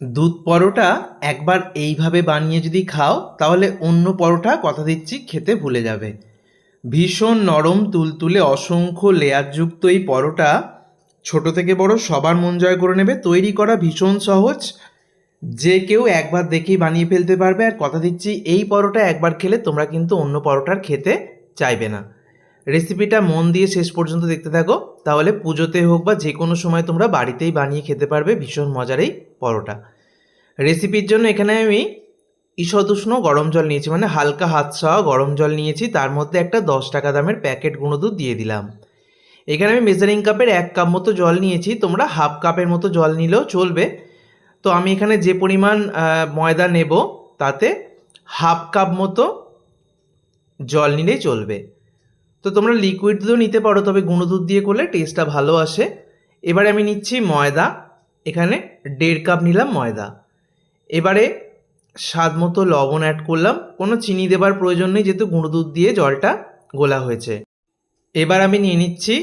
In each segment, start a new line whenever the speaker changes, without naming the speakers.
দুধ পরোটা একবার এইভাবে বানিয়ে যদি খাও, তাহলে অন্য পরোটা কথা দিচ্ছি খেতে ভুলে যাবে। ভীষণ নরম তুলতুলে অসংখ্য লেয়ারযুক্ত এই পরোটা ছোট থেকে বড় সবার মন জয় করে নেবে। তৈরি করা ভীষণ সহজ। যে কেউ একবার দেখেই বানিয়ে ফেলতে পারবে। আর কথা দিচ্ছি, এই পরোটা একবার খেলে তোমরা কিন্তু অন্য পরোটার খেতে চাইবে না। রেসিপিটা মন দিয়ে শেষ পর্যন্ত দেখতে থাকো। তাহলে পুজোতে হোক বা যে কোনো সময় তোমরা বাড়িতেই বানিয়ে খেতে পারবে ভীষণ মজার এই পরোটা। রেসিপির জন্য এখানে আমি ঈষদুষ্ণ গরম জল নিয়েছি মানে হালকা হাত ছাওয়া গরম জল নিয়েছি। তার মধ্যে একটা দশ টাকা দামের প্যাকেট গুঁড়ো দুধ দিয়ে দিলাম। এখানে আমি মেজারিং কাপের এক কাপ মতো জল নিয়েছি। তোমরা হাফ কাপের মতো জল নিলেও চলবে। তো আমি এখানে যে পরিমাণ ময়দা নেব, তাতে হাফ কাপ মতো জল নিলেই চলবে। তো তোমরা লিকুইড দুধও নিতে পারো, তবে গুঁড়ো দুধ দিয়ে করলে টেস্টটা ভালো আসে। এবারে আমি নিচ্ছি ময়দা, এখানে দেড় কাপ নিলাম ময়দা। এবারে স্বাদ মতো লবণ অ্যাড করলাম, কোনো চিনি দেবার প্রয়োজন নেই, যেহেতু গুঁড়ো দুধ দিয়ে জলটা গোলা হয়েছে। এবার আমি নিয়ে নিচ্ছি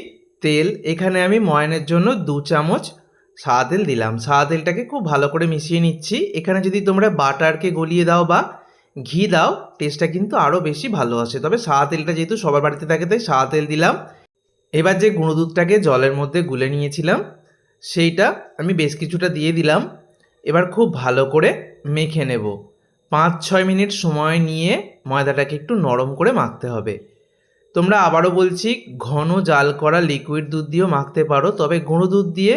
তেল, এখানে আমি ময়নের জন্য দু চামচ সাদা তেল দিলাম। সাদা তেলটাকে খুব ভালো করে মিশিয়ে নিচ্ছি। এখানে যদি তোমরা বাটারকে গলিয়ে দাও বা ঘি দাও টেস্টটা কিন্তু আরও বেশি ভালো আসে। তবে সাদা তেলটা যেহেতু সবার বাড়িতে থাকে, তাই সাদা তেল দিলাম। এবার যে গুঁড়ো দুধটাকে জলের মধ্যে গুলে নিয়েছিলাম, সেইটা আমি বেশ কিছুটা দিয়ে দিলাম। এবার খুব ভালো করে মেখে নেব। পাঁচ, ছয় মিনিট সময় নিয়ে ময়দাটাকে একটু নরম করে মাখতে হবে। তোমরা আবারও বলছি, ঘন জাল করা লিকুইড দুধ দিয়েও মাখতে পারো, তবে গুঁড়ো দুধ দিয়ে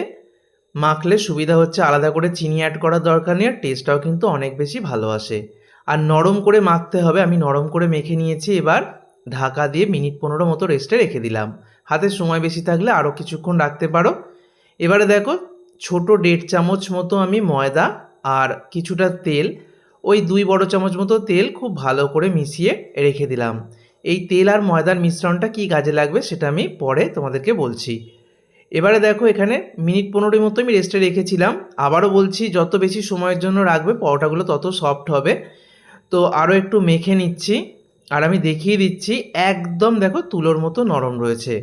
মাখলে সুবিধা হচ্ছে আলাদা করে চিনি অ্যাড করার দরকার নেই, আর টেস্টটাও কিন্তু অনেক বেশি ভালো আসে। আর নরম করে মাখতে হবে। আমি নরম করে মেখে নিয়েছি। এবার ঢাকা দিয়ে মিনিট পনেরো মতো রেস্টে রেখে দিলাম। হাতে সময় বেশি থাকলে আরও কিছুক্ষণ রাখতে পারো। এবারে দেখো, ছোট দেড় চামচ মতো আমি ময়দা আর কিছুটা তেল, ওই দুই বড় চামচ মতো তেল খুব ভালো করে মিশিয়ে রেখে দিলাম। এই তেল আর ময়দার মিশ্রণটা কি কাজে লাগবে সেটা আমি পরে তোমাদেরকে বলছি। এবারে দেখো, এখানে মিনিট পনেরোর মতো আমি রেস্টে রেখেছিলাম। আবারও বলছি, যত বেশি সময়ের জন্য রাখবে, পরোটাগুলো তত সফট হবে। তো আরও একটু মেখে নিচ্ছি। আর আমি দেখিয়ে দিচ্ছি, একদম দেখো তুলোর মতো নরম রয়েছে।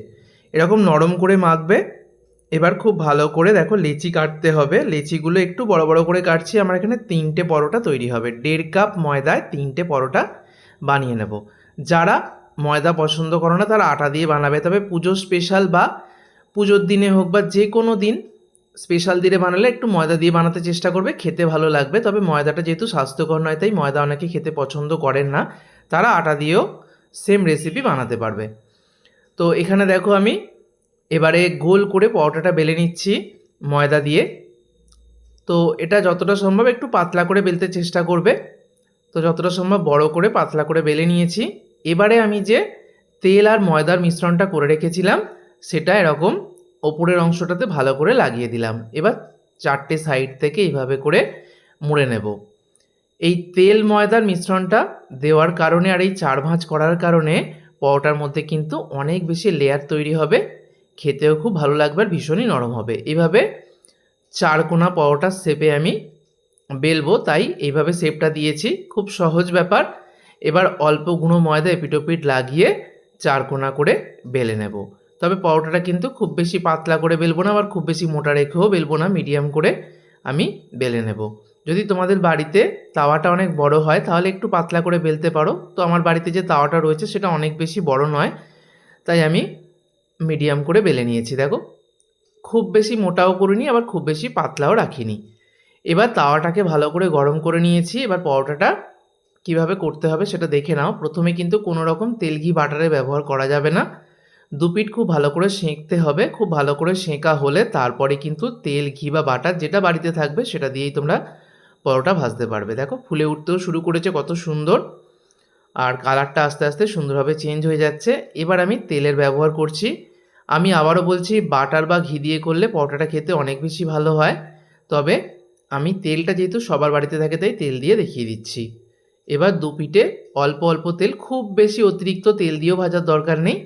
এরকম নরম করে মাখবে। এবার খুব ভালো করে দেখো লেচি কাটতে হবে। লেচিগুলো একটু বড় বড় করে কাটছি। আমার এখানে তিনটে পরোটা তৈরি হবে। দেড় কাপ ময়দায় তিনটে পরোটা বানিয়ে নেব। যারা ময়দা পছন্দ করো না, তারা আটা দিয়ে বানাবে। তবে পুজো স্পেশাল বা পুজোর দিনে হোক বা যে কোনো দিন স্পেশাল দিনে বানালে একটু ময়দা দিয়ে বানাতে চেষ্টা করবে, খেতে ভালো লাগবে। তবে ময়দাটা যেহেতু স্বাস্থ্যকর নয়, তাই ময়দা অনেকে খেতে পছন্দ করেন না। তারা আটা দিয়েও সেম রেসিপি বানাতে পারবে। তো এখানে দেখো আমি এবারে গোল করে পরোটাটা বেলে নিচ্ছি ময়দা দিয়ে। তো এটা যতটা সম্ভব একটু পাতলা করে বেলতে চেষ্টা করবে। তো যতটা সম্ভব বড় করে পাতলা করে বেলে নিয়েছি। এবারে আমি যে তেল আর ময়দার মিশ্রণটা করে রেখেছিলাম, সেটা এরকম ওপরের অংশটাতে ভালো করে লাগিয়ে দিলাম। এবার চারটে সাইড থেকে এইভাবে করে মুড়ে নেব। এই তেল ময়দার মিশ্রণটা দেওয়ার কারণে আর এই চার ভাঁজ করার কারণে পরোটার মধ্যে কিন্তু অনেক বেশি লেয়ার তৈরি হবে। খেতেও খুব ভালো লাগবে আর ভীষণই নরম হবে। এইভাবে চারকোনা পরোটার শেপে আমি বেলবো, তাই এইভাবে শেপটা দিয়েছি। খুব সহজ ব্যাপার। এবার অল্প গুঁড়ো ময়দা এপিটোপিট লাগিয়ে চারকোনা করে বেলে নেব। তবে পরোটাটা কিন্তু খুব বেশি পাতলা করে বেলবো না, আবার খুব বেশি মোটা রেখেও বেলবো না, মিডিয়াম করে আমি বেলে নেব। যদি তোমাদের বাড়িতে তাওয়াটা অনেক বড় হয়, তাহলে একটু পাতলা করে বেলতে পারো। তো আমার বাড়িতে যে তাওয়াটা রয়েছে, সেটা অনেক বেশি বড় নয়, তাই আমি মিডিয়াম করে বেলে নিয়েছি, দেখো। খুব বেশি মোটাও করিনি, আবার খুব বেশি পাতলাও রাখিনি। এবার তাওয়াটাকে ভালো করে গরম করে নিয়েছি, এবার পরোটাটা কীভাবে করতে হবে সেটা দেখে নাও। প্রথমে কিন্তু কোনো রকম তেল ঘি বাটারে ব্যবহার করা যাবে না। দুপিট খুব ভালো করে সেঁকতে হবে। খুব ভালো করে সেঁকা হলে তারপরে কিন্তু তেল, ঘি বা বাটার যেটা বাড়িতে থাকবে সেটা দিয়েই তোমরা পরোটা ভাজতে পারবে। দেখো ফুলে উঠতেও শুরু করেছে কত সুন্দর। আর কালারটা আস্তে আস্তে সুন্দরভাবে চেঞ্জ হয়ে যাচ্ছে। এবার আমি তেলের ব্যবহার করছি। আমি আবারও বলছি বাটার বা ঘি দিয়ে করলে পরোটাটা খেতে অনেক বেশি ভালো হয়। তবে আমি তেলটা যেহেতু সবার বাড়িতে থাকে তাই তেল দিয়ে দেখিয়ে দিচ্ছি। এবার দু পিঠে অল্প অল্প তেল, খুব বেশি অতিরিক্ত তেল দিয়েও ভাজার দরকার নেই।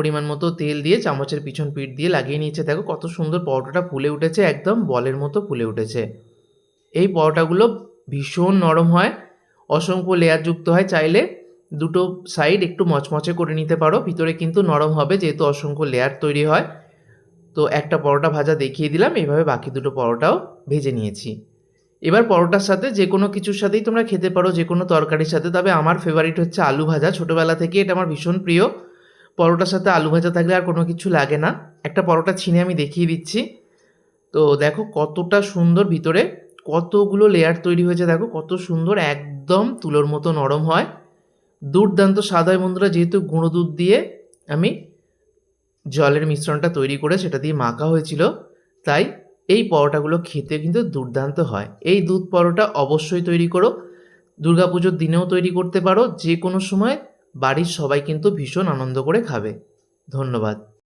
পরিমাণ মতো তেল দিয়ে চামচের পিছন পিঠ দিয়ে লাগিয়ে নিয়েছে। দেখো কত সুন্দর পরোটাটা ফুলে উঠেছে, একদম বলের মতো ফুলে উঠেছে। এই পরোটাগুলো ভীষণ নরম হয়, অসংখ্য লেয়ার যুক্ত হয়। চাইলে দুটো সাইড একটু মচমচে করে নিতে পারো, ভিতরে কিন্তু নরম হবে যেহেতু অসংখ্য লেয়ার তৈরি হয়। তো একটা পরোটা ভাজা দেখিয়ে দিলাম এইভাবে বাকি দুটো পরোটাও ভেজে নিয়েছি। এবার পরোটার সাথে যে কোনো কিছুর সাথেই তোমরা খেতে পারো, যে কোনো তরকারির সাথে। তবে আমার ফেভারিট হচ্ছে আলু ভাজা। ছোটোবেলা থেকে এটা আমার ভীষণ প্রিয়। পরোটার সাথে আলু ভাজা থাকলে আর কোনো কিছু লাগে না। একটা পরোটা ছিনে আমি দেখিয়ে দিচ্ছি। তো দেখো কতটা সুন্দর ভিতরে, কতগুলো লেয়ার তৈরি হয়েছে দেখো, কত সুন্দর একদম তুলোর মতো নরম হয়। দুর্দান্ত হয় বন্ধুরা, যেহেতু গুঁড়ো দুধ দিয়ে আমি জলের মিশ্রণটা তৈরি করে সেটা দিয়ে মাখা হয়েছিল, তাই এই পরোটাগুলো খেতে কিন্তু দুর্দান্ত হয়। এই দুধ পরোটা অবশ্যই তৈরি করো, দুর্গাপুজোর দিনেও তৈরি করতে পারো যে কোনো সময় বাড়ির সবাই কিন্তু ভীষণ আনন্দ করে খাবে। ধন্যবাদ।